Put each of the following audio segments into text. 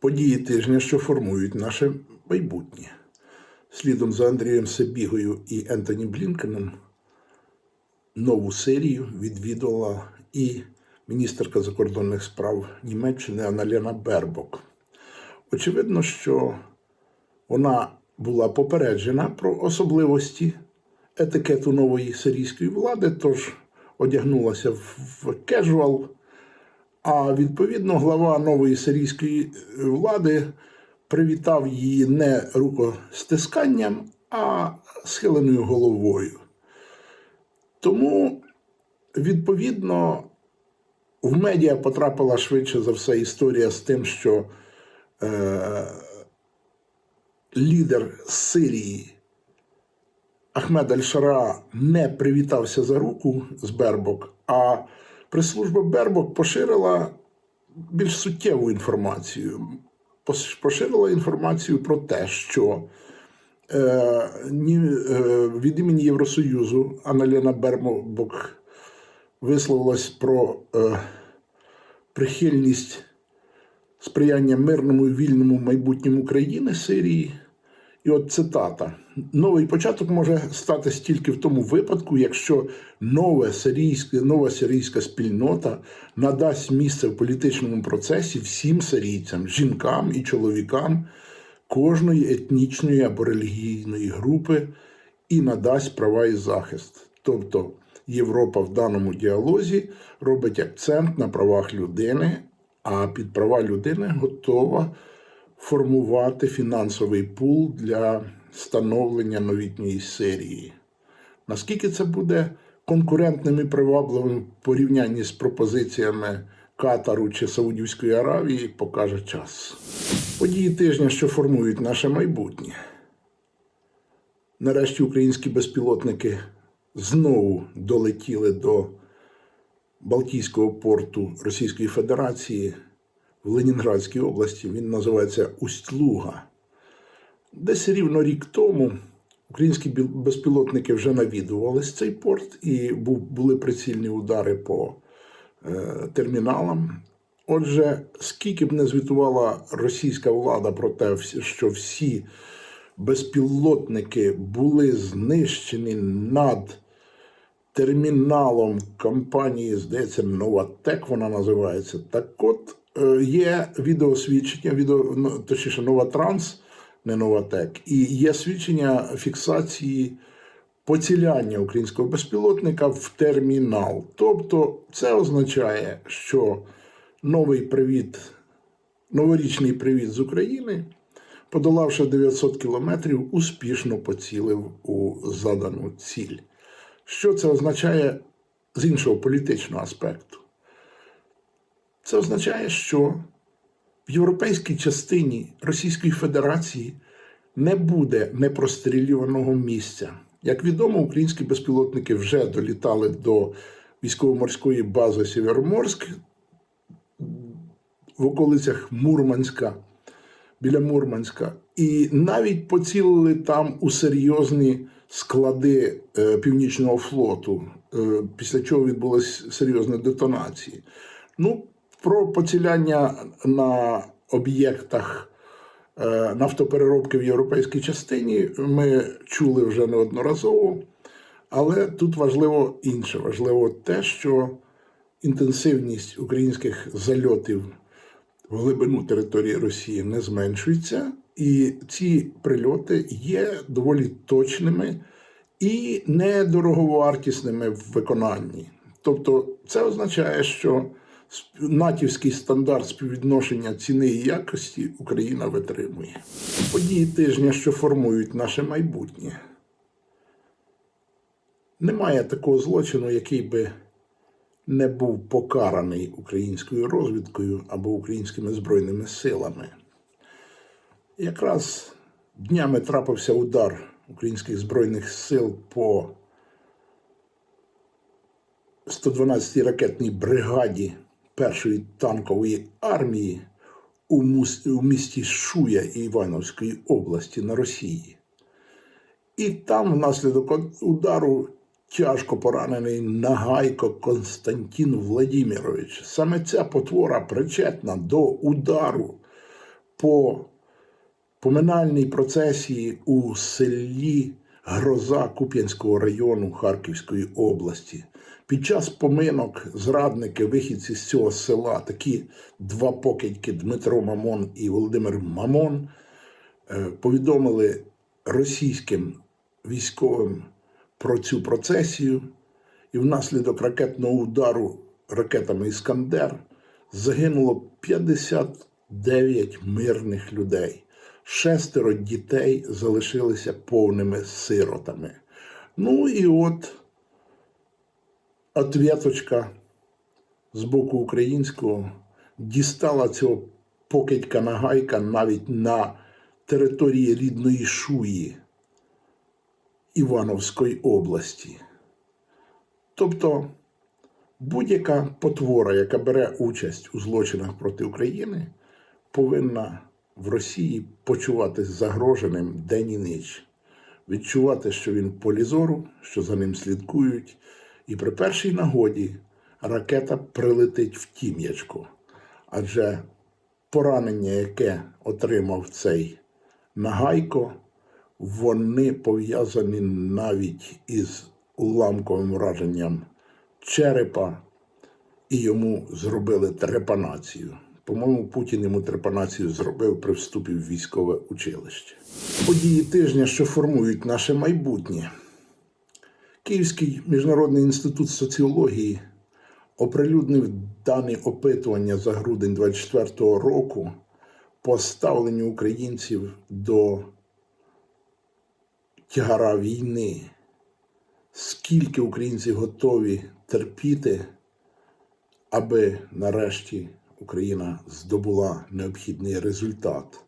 Події тижня, що формують наше майбутнє. Слідом за Андрієм Сабігою і Ентоні Блінкеном нову серію відвідала і міністерка закордонних справ Німеччини Аналена Бербок. Очевидно, що вона була попереджена про особливості етикету нової сирійської влади, тож одягнулася в кежуал. А відповідно, глава нової сирійської влади привітав її не рукостисканням, а схиленою головою. Тому, відповідно, в медіа потрапила швидше за все історія з тим, що е, лідер Сирії Ахмед Аль-Шара не привітався за руку з Бербок, а прес-служба Бербок поширила більш суттєву інформацію. Поширила інформацію про те, що е, ні, е, від імені Євросоюзу Аналіна Бербок висловилась про е, прихильність сприяння мирному і вільному майбутньому країни Сирії. І от цитата: новий початок може статись тільки в тому випадку, якщо нове сирійське, нова сирійська спільнота надасть місце в політичному процесі всім сирійцям, жінкам і чоловікам кожної етнічної або релігійної групи і надасть права і захист. Тобто Європа в даному діалозі робить акцент на правах людини, а під права людини готова формувати фінансовий пул для становлення новітньої серії. Наскільки це буде конкурентним і привабливим в порівнянні з пропозиціями Катару чи Саудівської Аравії, покаже час. Події тижня, що формують наше майбутнє. Нарешті українські безпілотники знову долетіли до Балтійського порту Російської Федерації в Ленінградській області. Він називається Усть-Луга. Десь рівно рік тому українські безпілотники вже навідувались цей порт і були прицільні удари по е, терміналам. Отже, скільки б не звітувала російська влада про те, що всі безпілотники були знищені над терміналом компанії, здається, Новатек вона називається. Так от є відеосвідчення, відео, ну, точніше, Новатранс, не Новатек, і є свідчення фіксації поціляння українського безпілотника в термінал. Тобто, це означає, що новий привіт, новорічний привіт з України, подолавши 900 кілометрів, успішно поцілив у задану ціль. Що це означає з іншого політичного аспекту? Це означає, що в європейській частині Російської Федерації не буде непрострілюваного місця. Як відомо, українські безпілотники вже долітали до військово-морської бази Сєвєроморськ в околицях Мурманська, біля Мурманська, і навіть поцілили там у серйозні склади е, Північного флоту, е, після чого відбулася серйозна детонація. Ну, про поціляння на об'єктах е, нафтопереробки в європейській частині ми чули вже неодноразово, але тут важливо інше. Важливо те, що інтенсивність українських зальотів в глибину території Росії не зменшується, і ці прильоти є доволі точними і недороговартісними в виконанні. Тобто, це означає, що натівський стандарт співвідношення ціни і якості Україна витримує. Події тижня, що формують наше майбутнє. Немає такого злочину, який би не був покараний українською розвідкою або українськими збройними силами. Якраз днями трапився удар українських збройних сил по 112-й ракетній бригаді першої танкової армії у, місті Шуя Івановської області на Росії. І там внаслідок удару тяжко поранений Нагайко Константин Владимирович. Саме ця потвора причетна до удару по поминальній процесії у селі Гроза Куп'янського району Харківської області. Під час поминок зрадники, вихідці з цього села, такі два покидьки Дмитро Мамон і Володимир Мамон, е, повідомили російським військовим про цю процесію, і внаслідок ракетного удару ракетами Іскандер загинуло 59 мирних людей. Шестеро дітей залишилися повними сиротами. Ну і от отвіточка з боку українського дістала цього покидька нагайка навіть на території рідної Шуї Івановської області. Тобто будь-яка потвора, яка бере участь у злочинах проти України, повинна в Росії почуватись загроженим день і ніч, відчувати, що він в полі зору, що за ним слідкують, і при першій нагоді ракета прилетить в тім'ячку. Адже поранення, яке отримав цей нагайко, вони пов'язані навіть із уламковим враженням черепа, і йому зробили трепанацію. По-моєму, Путін йому трепанацію зробив при вступі в військове училище. Події тижня, що формують наше майбутнє. Київський міжнародний інститут соціології оприлюднив дані опитування за грудень 24-го року по ставленню українців до тягара війни. Скільки українців готові терпіти, аби нарешті Україна здобула необхідний результат.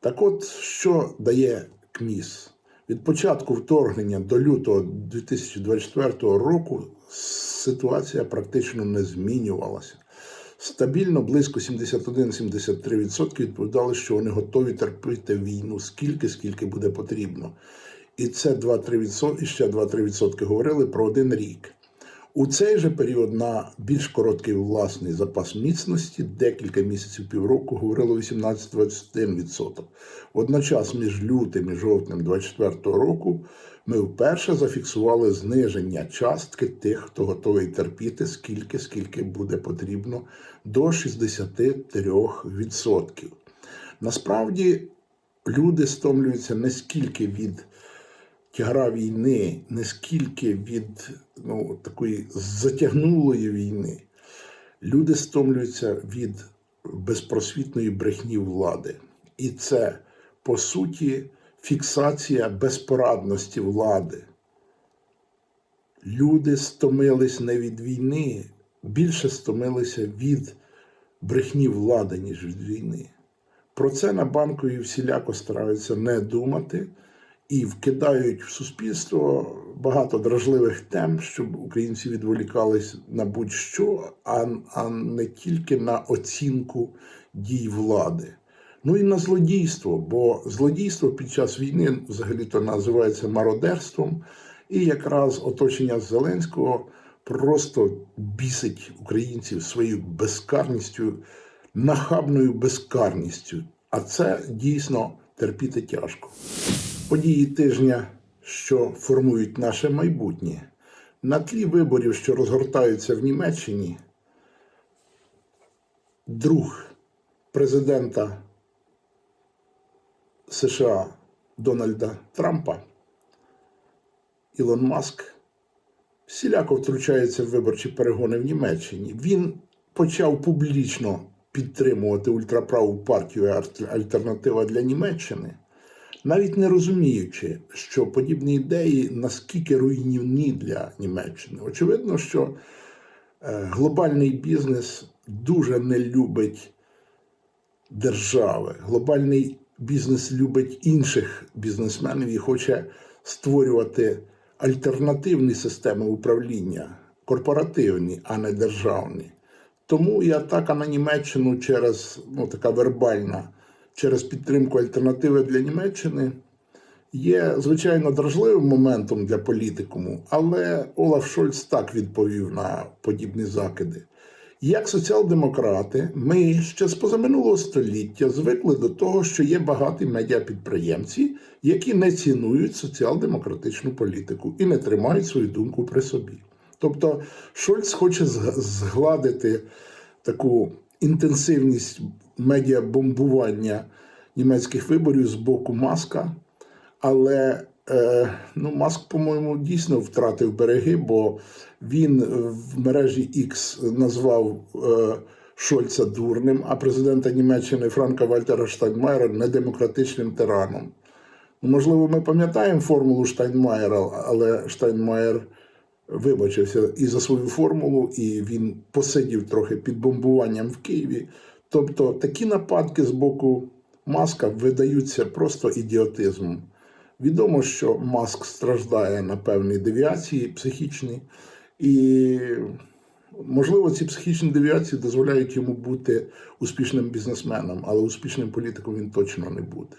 Так от, що дає КМІС? Від початку вторгнення до лютого 2024 року ситуація практично не змінювалася. Стабільно близько 71-73% відповідали, що вони готові терпіти війну скільки, скільки буде потрібно. І це 2-3%, і ще 2-3% говорили про один рік. У цей же період на більш короткий власний запас міцності, декілька місяців півроку, говорило 18-21%. Водночас між лютим і жовтнем 2024 року ми вперше зафіксували зниження частки тих, хто готовий терпіти, скільки, скільки буде потрібно, до 63%. Насправді люди стомлюються не скільки від тягара війни, не скільки від ну, такої затягнулої війни. Люди стомлюються від безпросвітної брехні влади. І це, по суті, фіксація безпорадності влади. Люди стомились не від війни, більше стомилися від брехні влади, ніж від війни. Про це на банкові всіляко стараються не думати і вкидають в суспільство багато дражливих тем, щоб українці відволікались на будь-що, а, а не тільки на оцінку дій влади. Ну і на злодійство, бо злодійство під час війни взагалі-то називається мародерством, і якраз оточення Зеленського просто бісить українців своєю безкарністю, нахабною безкарністю. А це дійсно терпіти тяжко. Події тижня, що формують наше майбутнє, на тлі виборів, що розгортаються в Німеччині, друг президента США Дональда Трампа Ілон Маск всіляко втручається в виборчі перегони в Німеччині. Він почав публічно підтримувати ультраправу партію Альтернатива для Німеччини, навіть не розуміючи, що подібні ідеї наскільки руйнівні для Німеччини. Очевидно, що е, глобальний бізнес дуже не любить держави. Глобальний бізнес любить інших бізнесменів і хоче створювати альтернативні системи управління, корпоративні, а не державні. Тому і атака на Німеччину через ну, така вербальна, через підтримку альтернативи для Німеччини є звичайно дражливим моментом для політикуму, але Олаф Шольц так відповів на подібні закиди. Як соціал-демократи, ми ще з позаминулого століття звикли до того, що є багаті медіапідприємці, які не цінують соціал-демократичну політику і не тримають свою думку при собі. Тобто Шольц хоче згладити таку інтенсивність медіабомбування німецьких виборів з боку Маска. Але е, ну, Маск, по-моєму, дійсно втратив береги, бо він в мережі X назвав е, Шольца дурним, а президента Німеччини Франка Вальтера Штайнмайера недемократичним тираном. Ну, можливо, ми пам'ятаємо формулу Штайнмаєра, але Штайнмаєр вибачився і за свою формулу, і він посидів трохи під бомбуванням в Києві. Тобто такі нападки з боку Маска видаються просто ідіотизмом. Відомо, що Маск страждає на певні девіації психічні, і, можливо, ці психічні девіації дозволяють йому бути успішним бізнесменом, але успішним політиком він точно не буде.